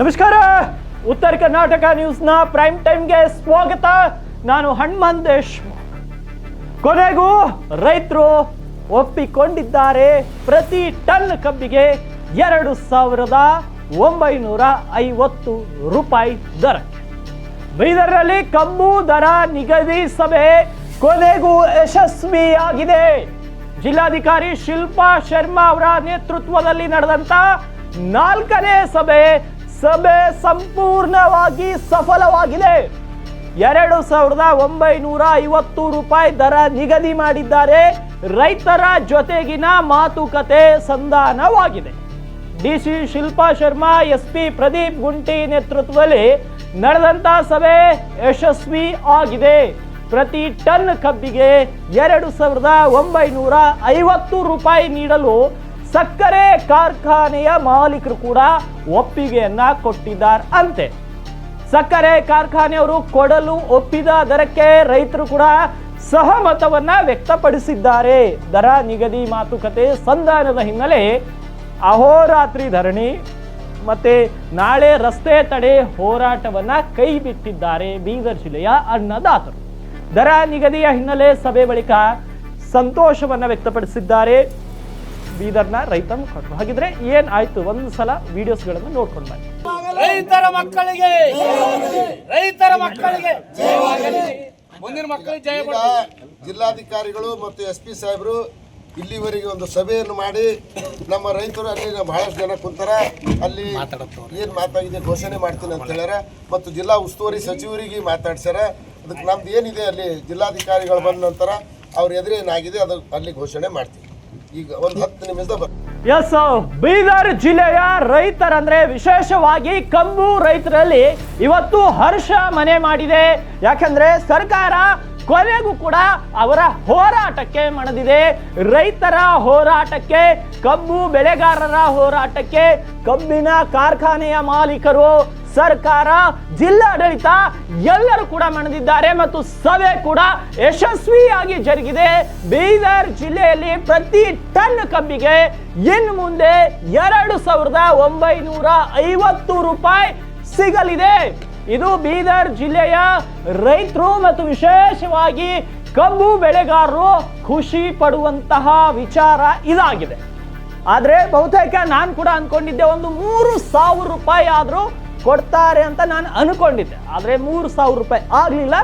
ನಮಸ್ಕಾರ. ಉತ್ತರ ಕರ್ನಾಟಕ ನ್ಯೂಸ್ನ ಪ್ರೈಮ್ ಟೈಮ್ಗೆ ಸ್ವಾಗತ. ನಾನು ಹಣ್ಮಂದೇಶ್ ಕೊನೆಗೂ ರೈತರು ಒಪ್ಪಿಕೊಂಡಿದ್ದಾರೆ. ಪ್ರತಿ ಟನ್ ಕಬ್ಬಿಗೆ ಎರಡು ಸಾವಿರದ ಒಂಬೈನೂರ ಐವತ್ತು ರೂಪಾಯಿ ದರ ಬೀದರ್ನಲ್ಲಿ ಕಬ್ಬು ದರ ನಿಗದಿ ಸಭೆ ಕೊನೆಗೂ ಯಶಸ್ವಿಯಾಗಿದೆ. ಜಿಲ್ಲಾಧಿಕಾರಿ ಶಿಲ್ಪಾ ಶರ್ಮಾ ಅವರ ನೇತೃತ್ವದಲ್ಲಿ ನಡೆದಂತ ನಾಲ್ಕನೇ ಸಭೆ ಸಭೆ ಸಂಪೂರ್ಣವಾಗಿ ಸಫಲವಾಗಿದೆ. ಎರಡು ಸಾವಿರದ ಒಂಬೈನೂರ ಐವತ್ತು ರೂಪಾಯಿ ದರ ನಿಗದಿ ಮಾಡಿದ್ದಾರೆ. ರೈತರ ಜೊತೆಗಿನ ಮಾತುಕತೆ ಸಂಧಾನವಾಗಿದೆ. DC Shilpa Sharma, S P Pradeep Gunti ನೇತೃತ್ವದಲ್ಲಿ ನಡೆದಂತ ಸಭೆ ಯಶಸ್ವಿ ಆಗಿದೆ. ಪ್ರತಿ ಟನ್ ಕಬ್ಬಿಗೆ ಎರಡು ಸಾವಿರದ ಒಂಬೈನೂರ ಐವತ್ತು ರೂಪಾಯಿ ನೀಡಲು ಸಕ್ಕರೆ ಕಾರ್ಖಾನೆಯ ಮಾಲೀಕರು ಕೂಡ ಒಪ್ಪಿಗೆಯನ್ನ ಕೊಟ್ಟಿದ್ದಾರೆ ಅಂತೆ. ಸಕ್ಕರೆ ಕಾರ್ಖಾನೆಯವರು ಕೊಡಲು ಒಪ್ಪಿದ ದರಕ್ಕೆ ರೈತರು ಕೂಡ ಸಹಮತವನ್ನ ವ್ಯಕ್ತಪಡಿಸಿದ್ದಾರೆ. ದರ ನಿಗದಿ ಮಾತುಕತೆ ಸಂಧಾನದ ಹಿನ್ನೆಲೆ ಅಹೋರಾತ್ರಿ ಧರಣಿ ಮತ್ತೆ ನಾಳೆ ರಸ್ತೆ ತಡೆ ಹೋರಾಟವನ್ನ ಕೈ ಬಿಟ್ಟಿದ್ದಾರೆ ಬೀದರ್ ಜಿಲ್ಲೆಯ ಅನ್ನದಾತರು. ದರ ನಿಗದಿಯ ಹಿನ್ನೆಲೆ ಸಭೆ ಬಳಿಕ ಸಂತೋಷವನ್ನ ವ್ಯಕ್ತಪಡಿಸಿದ್ದಾರೆ. ಬೀದರ್ನ ರೈತ ಮುಖಂಡರು ಹಾಗಿದ್ರೆ ಏನ್ ಆಯ್ತು? ಒಂದು ಸಲ ವಿಡಿಯೋಸ್ಗಳನ್ನು ನೋಡ್ಕೊಂಡು ಬನ್ನಿ. ರೈತರ ಮಕ್ಕಳಿಗೆ ರೈತರ ಮಕ್ಕಳಿಗೆ. ಮುಂದಿನ ಮಕ್ಕಳಿಗೆ ಜಯ ಜಿಲ್ಲಾಧಿಕಾರಿಗಳು ಮತ್ತು ಎಸ್ ಪಿ ಸಾಹೇಬರು ಇಲ್ಲಿವರೆಗೆ ಒಂದು ಸಭೆಯನ್ನು ಮಾಡಿ ನಮ್ಮ ರೈತರು ಅಲ್ಲಿ ಬಹಳಷ್ಟು ಜನ ಕುಂತಾರ. ಅಲ್ಲಿ ಏನು ಮಾತಾಗಿದೆ ಘೋಷಣೆ ಮಾಡ್ತೀನಿ ಅಂತ ಹೇಳ್ಯಾರ. ಮತ್ತು ಜಿಲ್ಲಾ ಉಸ್ತುವಾರಿ ಸಚಿವರಿಗೆ ಮಾತಾಡ್ಸ್ಯಾರ. ಅದಕ್ಕೆ ನಮ್ದು ಏನಿದೆ ಅಲ್ಲಿ ಜಿಲ್ಲಾಧಿಕಾರಿಗಳು ಬಂದ ನಂತರ ಅವ್ರ ಎದುರೇನಾಗಿದೆ ಅದು ಅಲ್ಲಿ ಘೋಷಣೆ ಮಾಡ್ತೀವಿ ಎಸ್ ಬೀದರ್ ಜಿಲ್ಲೆಯ ರೈತರಂದ್ರೆ ವಿಶೇಷವಾಗಿ ಕಬ್ಬು ರೈತರಲ್ಲಿ ಇವತ್ತು ಹರ್ಷ ಮನೆ ಮಾಡಿದೆ. ಯಾಕಂದ್ರೆ ಸರ್ಕಾರ ಕೊನೆಗೂ ಕೂಡ ಅವರ ಹೋರಾಟಕ್ಕೆ ಮಣದಿದೆ. ರೈತರ ಹೋರಾಟಕ್ಕೆ, ಕಬ್ಬು ಬೆಳೆಗಾರರ ಹೋರಾಟಕ್ಕೆ, ಕಬ್ಬಿನ ಕಾರ್ಖಾನೆಯ ಮಾಲೀಕರು ಸರ್ಕಾರ, ಜಿಲ್ಲಾಡಳಿತ ಎಲ್ಲರೂ ಕೂಡ ಮಣದಿದ್ದಾರೆ ಮತ್ತು ಸಭೆ ಕೂಡ ಯಶಸ್ವಿಯಾಗಿ ಜರುಗಿದೆ. ಬೀದರ್ ಜಿಲ್ಲೆಯಲ್ಲಿ ಪ್ರತಿ ಟನ್ ಕಬ್ಬಿಗೆ ಇನ್ನು ಮುಂದೆ ಎರಡು ಸಾವಿರದ ಒಂಬೈನೂರ ಐವತ್ತು ರೂಪಾಯಿ ಸಿಗಲಿದೆ. ಇದು ಬೀದರ್ ಜಿಲ್ಲೆಯ ರೈತರು ಮತ್ತು ವಿಶೇಷವಾಗಿ ಕಬ್ಬು ಬೆಳೆಗಾರರು ಖುಷಿ ಪಡುವಂತಹ ವಿಚಾರ ಇದಾಗಿದೆ. ಆದರೆ ಬಹುತೇಕ ನಾನು ಕೂಡ ಅಂದ್ಕೊಂಡಿದ್ದೆ, ಒಂದು ಮೂರು ಸಾವಿರ ರೂಪಾಯಿ ಆದ್ರೂ ಕೊಡ್ತಾರೆ ಅಂತ ನಾನು ಅನ್ಕೊಂಡಿದ್ದೆ. ಆದರೆ ಮೂರು ಸಾವಿರ ರೂಪಾಯಿ ಆಗಲಿಲ್ಲ,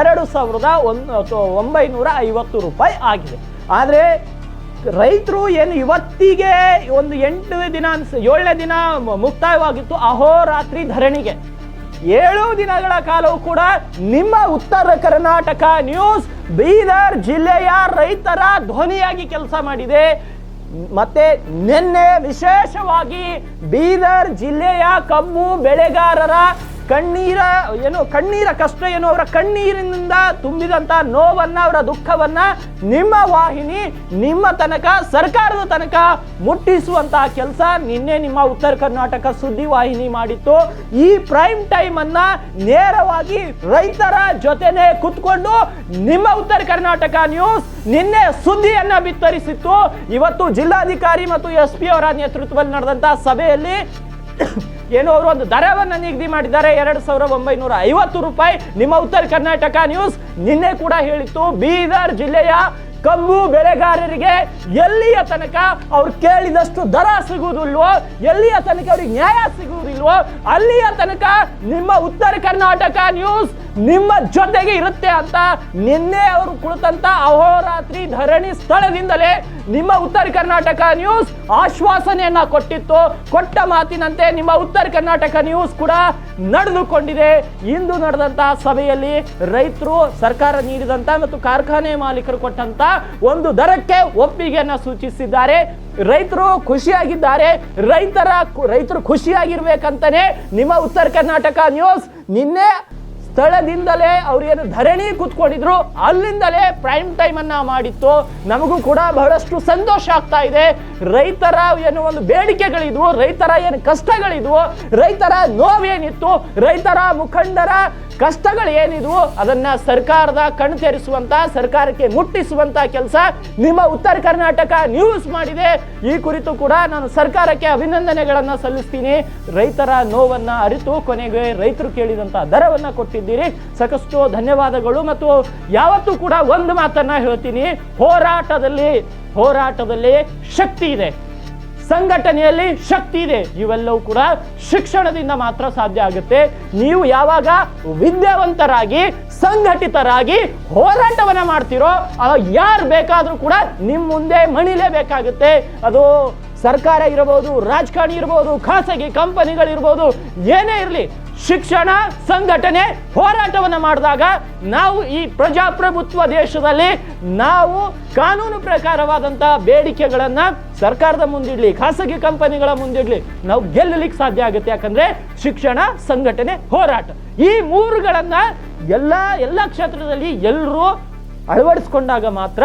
ಎರಡು ಸಾವಿರದ ಒಂದು ಒಂಬೈನೂರ ಐವತ್ತು ರೂಪಾಯಿ ಆಗಿದೆ. ಆದರೆ ರೈತರು ಏನು ಇವತ್ತಿಗೆ ಒಂದು ಎಂಟು ದಿನ ಏಳನೇ ದಿನ ಮುಕ್ತಾಯವಾಗಿತ್ತು ಅಹೋರಾತ್ರಿ ಧರಣಿಗೆ. ಏಳು ದಿನಗಳ ಕಾಲವೂ ಕೂಡ ನಿಮ್ಮ ಉತ್ತರ ಕರ್ನಾಟಕ ನ್ಯೂಸ್ ಬೀದರ್ ಜಿಲ್ಲೆಯ ರೈತರ ಧ್ವನಿಯಾಗಿ ಕೆಲಸ ಮಾಡಿದೆ. ಮತ್ತೆ ನಿನ್ನೆ ವಿಶೇಷವಾಗಿ ಬೀದರ್ ಜಿಲ್ಲೆಯ ಕಬ್ಬು ಬೆಳೆಗಾರರ ಕಣ್ಣೀರ, ಏನು, ಕಣ್ಣೀರ ಕಷ್ಟ ಏನು, ಅವರ ಕಣ್ಣೀರಿನಿಂದ ತುಂಬಿದಂತ ನೋವನ್ನ, ಅವರ ದುಃಖವನ್ನ ನಿಮ್ಮ ವಾಹಿನಿ, ನಿಮ್ಮ ತನಕ, ಸರ್ಕಾರದ ತನಕ ಮುಟ್ಟಿಸುವಂತಹ ಕೆಲಸ ನಿನ್ನೆ ನಿಮ್ಮ ಉತ್ತರ ಕರ್ನಾಟಕ ಸುದ್ದಿ ವಾಹಿನಿ ಮಾಡಿತ್ತು. ಈ ಪ್ರೈಮ್ ಟೈಮ್ ಅನ್ನ ನೇರವಾಗಿ ರೈತರ ಜೊತೆನೆ ಕುತ್ಕೊಂಡು ನಿಮ್ಮ ಉತ್ತರ ಕರ್ನಾಟಕ ನ್ಯೂಸ್ ನಿನ್ನೆ ಸುದ್ದಿಯನ್ನ ಬಿತ್ತರಿಸಿತ್ತು. ಇವತ್ತು ಜಿಲ್ಲಾಧಿಕಾರಿ ಮತ್ತು ಎಸ್ ಪಿ ಅವರ ನೇತೃತ್ವದಲ್ಲಿ ನಡೆದಂತಹ ಸಭೆಯಲ್ಲಿ ಏನು ಅವರು ಒಂದು ದರವನ್ನು ನಿಗದಿ ಮಾಡಿದ್ದಾರೆ. ಎರಡು ಸಾವಿರದ ಒಂಬೈನೂರ ಐವತ್ತು ರೂಪಾಯಿ ನಿಮ್ಮ ಉತ್ತರ ಕರ್ನಾಟಕ ನ್ಯೂಸ್ ನಿನ್ನೆ ಕೂಡ ಹೇಳಿತ್ತು. ಬೀದರ್ ಜಿಲ್ಲೆಯ ಕಬ್ಬು ಬೆಳೆಗಾರರಿಗೆ ಎಲ್ಲಿಯ ತನಕ ಅವ್ರು ಕೇಳಿದಷ್ಟು ದರ ಸಿಗುವುದಿಲ್ವೋ ಎಲ್ಲಿಯ ತನಕ ಅವ್ರಿಗೆ ನ್ಯಾಯ ಸಿಗುವುದಿಲ್ವೋ ಅಲ್ಲಿಯ ತನಕ ನಿಮ್ಮ ಉತ್ತರ ಕರ್ನಾಟಕ ನ್ಯೂಸ್ ನಿಮ್ಮ ಜೊತೆಗೆ ಇರುತ್ತೆ ಅಂತ ನಿನ್ನೆ ಅವರು ಕುಳಿತಂತ ಅಹೋರಾತ್ರಿ ಧರಣಿ ಸ್ಥಳದಿಂದಲೇ ನಿಮ್ಮ ಉತ್ತರ ಕರ್ನಾಟಕ ನ್ಯೂಸ್ ಆಶ್ವಾಸನೆಯನ್ನ ಕೊಟ್ಟಿತ್ತು. ಕೊಟ್ಟ ಮಾತಿನಂತೆ ನಿಮ್ಮ ಉತ್ತರ ಕರ್ನಾಟಕ ನ್ಯೂಸ್ ಕೂಡ ನಡೆದುಕೊಂಡಿದೆ. ಇಂದು ನಡೆದಂತಹ ಸಭೆಯಲ್ಲಿ ರೈತರು ಸರ್ಕಾರ ನೀಡಿದಂತ ಮತ್ತು ಕಾರ್ಖಾನೆ ಮಾಲೀಕರು ಕೊಟ್ಟಂತ ಒಂದು ದರಕ್ಕೆ ಒಪ್ಪಿಗೆಯನ್ನ ಸೂಚಿಸಿದ್ದಾರೆ. ರೈತರು ಖುಷಿಯಾಗಿದ್ದಾರೆ. ರೈತರ ರೈತರು ಖುಷಿಯಾಗಿರ್ಬೇಕಂತಾನೆ ನಿಮ್ಮ ಉತ್ತರ ಕರ್ನಾಟಕ ನ್ಯೂಸ್ ನಿನ್ನೆ ಸ್ಥಳದಿಂದಲೇ ಅವ್ರೇನು ಧರಣಿ ಕೂತ್ಕೊಂಡಿದ್ರು, ಅಲ್ಲಿಂದಲೇ ಪ್ರೈಮ್ ಟೈಮ್ ಅನ್ನ ಮಾಡಿತ್ತು. ನಮಗೂ ಕೂಡ ಬಹಳಷ್ಟು ಸಂತೋಷ ಆಗ್ತಾ ಇದೆ. ರೈತರ ಏನು ಒಂದು ಬೇಡಿಕೆಗಳಿದ್ವು, ರೈತರ ಏನು ಕಷ್ಟಗಳಿದ್ವು, ರೈತರ ನೋವೇನಿತ್ತು, ರೈತರ ಮುಖಂಡರ ಕಷ್ಟಗಳು ಏನಿದ್ವು ಅದನ್ನ ಸರ್ಕಾರದ ಕಣ್ತೇರಿಸುವಂಥ ಸರ್ಕಾರಕ್ಕೆ ಮುಟ್ಟಿಸುವಂತ ಕೆಲಸ ನಿಮ್ಮ ಉತ್ತರ ಕರ್ನಾಟಕ ನ್ಯೂಸ್ ಮಾಡಿದೆ. ಈ ಕುರಿತು ಕೂಡ ನಾನು ಸರ್ಕಾರಕ್ಕೆ ಅಭಿನಂದನೆಗಳನ್ನ ಸಲ್ಲಿಸ್ತೀನಿ. ರೈತರ ನೋವನ್ನ ಅರಿತು, ಕೊನೆಗೆ ರೈತರು ಕೇಳಿದಂತ ದರವನ್ನ ಕೊಟ್ಟಿದ್ದೀರಿ ಸಾಕಷ್ಟು ಧನ್ಯವಾದಗಳು ಮತ್ತು ಯಾವತ್ತೂ ಕೂಡ ಒಂದು ಮಾತನ್ನ ಹೇಳ್ತೀನಿ. ಹೋರಾಟದಲ್ಲಿ ಹೋರಾಟದಲ್ಲಿ ಶಕ್ತಿ ಇದೆ. ಸಂಘಟನೆಯಲ್ಲಿ ಶಕ್ತಿ ಇದೆ. ಇವೆಲ್ಲವೂ ಕೂಡ ಶಿಕ್ಷಣದಿಂದ ಮಾತ್ರ ಸಾಧ್ಯ ಆಗುತ್ತೆ. ನೀವು ಯಾವಾಗ ವಿದ್ಯಾವಂತರಾಗಿ, ಸಂಘಟಿತರಾಗಿ ಹೋರಾಟವನ್ನ ಮಾಡ್ತಿರೋ ಯಾರು ಬೇಕಾದರೂ ಕೂಡ ನಿಮ್ಮ ಮುಂದೆ ಮಣಿಲೇಬೇಕಾಗುತ್ತೆ ಅದು ಸರ್ಕಾರ ಇರಬಹುದು ರಾಜಕಾರಣಿ ಇರಬಹುದು ಖಾಸಗಿ ಕಂಪನಿಗಳಿರ್ಬೋದು, ಏನೇ ಇರಲಿ ಶಿಕ್ಷಣ ಸಂಘಟನೆ ಹೋರಾಟವನ್ನು ಮಾಡಿದಾಗ ನಾವು ಈ ಪ್ರಜಾಪ್ರಭುತ್ವ ದೇಶದಲ್ಲಿ ನಾವು ಕಾನೂನು ಪ್ರಕಾರವಾದಂತಹ ಬೇಡಿಕೆಗಳನ್ನು ಸರ್ಕಾರದ ಮುಂದಿಡ್ಲಿ, ಖಾಸಗಿ ಕಂಪನಿಗಳ ಮುಂದಿಡ್ಲಿ ನಾವು ಗೆಲ್ಲಲಿಕ್ಕೆ ಸಾಧ್ಯ ಆಗುತ್ತೆ. ಯಾಕಂದ್ರೆ ಶಿಕ್ಷಣ ಸಂಘಟನೆ ಹೋರಾಟ. ಈ ಮೂರುಗಳನ್ನು ಎಲ್ಲ ಎಲ್ಲ ಕ್ಷೇತ್ರದಲ್ಲಿ ಎಲ್ಲರೂ ಅಳವಡಿಸ್ಕೊಂಡಾಗ ಮಾತ್ರ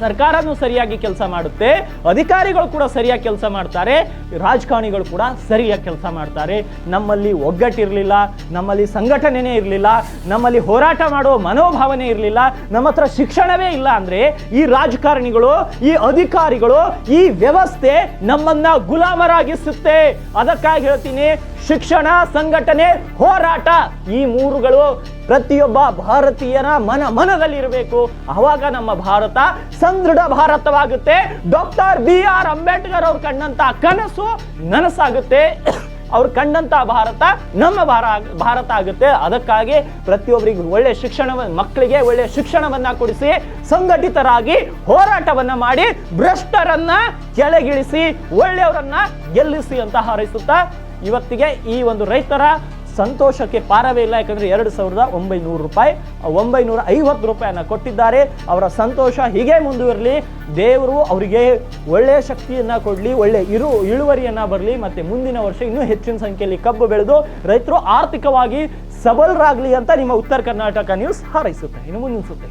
ಸರ್ಕಾರನೂ ಸರಿಯಾಗಿ ಕೆಲಸ ಮಾಡುತ್ತೆ, ಅಧಿಕಾರಿಗಳು ಕೂಡ ಸರಿಯಾಗಿ ಕೆಲಸ ಮಾಡ್ತಾರೆ, ರಾಜಕಾರಣಿಗಳು ಕೂಡ ಸರಿಯಾಗಿ ಕೆಲಸ ಮಾಡ್ತಾರೆ. ನಮ್ಮಲ್ಲಿ ಒಗ್ಗಟ್ಟಿರಲಿಲ್ಲ, ನಮ್ಮಲ್ಲಿ ಸಂಘಟನೆನೇ ಇರಲಿಲ್ಲ, ನಮ್ಮಲ್ಲಿ ಹೋರಾಟ ಮಾಡೋ ಮನೋಭಾವನೆ ಇರಲಿಲ್ಲ, ನಮ್ಮ ಹತ್ರ ಶಿಕ್ಷಣವೇ ಇಲ್ಲ ಅಂದರೆ ಈ ರಾಜಕಾರಣಿಗಳು, ಈ ಅಧಿಕಾರಿಗಳು, ಈ ವ್ಯವಸ್ಥೆ ನಮ್ಮನ್ನ ಗುಲಾಮರಾಗಿಸುತ್ತೆ. ಅದಕ್ಕಾಗಿ ಹೇಳ್ತೀನಿ ಶಿಕ್ಷಣ ಸಂಘಟನೆ ಹೋರಾಟ. ಈ ಮೂರುಗಳು ಪ್ರತಿಯೊಬ್ಬ ಭಾರತೀಯನ ಮನ ಮನದಲ್ಲಿರಬೇಕು. ಆವಾಗ ನಮ್ಮ ಭಾರತ ಸದೃಢ ಭಾರತವಾಗುತ್ತೆ. ಡಾಕ್ಟರ್ ಬಿ ಆರ್ ಅಂಬೇಡ್ಕರ್ ಅವ್ರು ಕಂಡಂತ ಕನಸು ನನಸಾಗುತ್ತೆ. ಅವ್ರು ಕಂಡಂತ ಭಾರತ ನಮ್ಮ ಭಾರ ಭಾರತ ಆಗುತ್ತೆ. ಅದಕ್ಕಾಗಿ ಪ್ರತಿಯೊಬ್ಬರಿಗೂ ಒಳ್ಳೆ ಶಿಕ್ಷಣವನ್ನು ಮಕ್ಕಳಿಗೆ ಒಳ್ಳೆ ಶಿಕ್ಷಣವನ್ನ ಕೊಡಿಸಿ, ಸಂಘಟಿತರಾಗಿ ಹೋರಾಟವನ್ನ ಮಾಡಿ ಭ್ರಷ್ಟರನ್ನ ಕೆಳಗಿಳಿಸಿ, ಒಳ್ಳೆಯವರನ್ನ ಗೆಲ್ಲಿಸಿ ಅಂತ ಹಾರೈಸುತ್ತಾ ಇವತ್ತಿಗೆ ಈ ಒಂದು ರೈತರ ಸಂತೋಷಕ್ಕೆ ಪಾರವೇ ಇಲ್ಲ, ಯಾಕಂದರೆ ಎರಡು ಸಾವಿರದ ಒಂಬೈನೂರು ರೂಪಾಯಿ ಒಂಬೈನೂರ ಐವತ್ತು ರೂಪಾಯಿಯನ್ನು ಕೊಟ್ಟಿದ್ದಾರೆ. ಅವರ ಸಂತೋಷ ಹೀಗೆ ಮುಂದುವರಲಿ, ದೇವರು ಅವರಿಗೆ ಒಳ್ಳೆಯ ಶಕ್ತಿಯನ್ನು ಕೊಡಲಿ, ಒಳ್ಳೆ ಇರು, ಇಳುವರಿಯನ್ನು ಬರಲಿ, ಮತ್ತು ಮುಂದಿನ ವರ್ಷ ಇನ್ನೂ ಹೆಚ್ಚಿನ ಸಂಖ್ಯೆಯಲ್ಲಿ ಕಬ್ಬು ಬೆಳೆದು ರೈತರು ಆರ್ಥಿಕವಾಗಿ ಸಬಲರಾಗಲಿ ಅಂತ ನಿಮ್ಮ ಉತ್ತರ ಕರ್ನಾಟಕ ನ್ಯೂಸ್ ಹಾರೈಸುತ್ತೆ. ಇನ್ನು ಮುಂದಿನ ಸುತ್ತೆ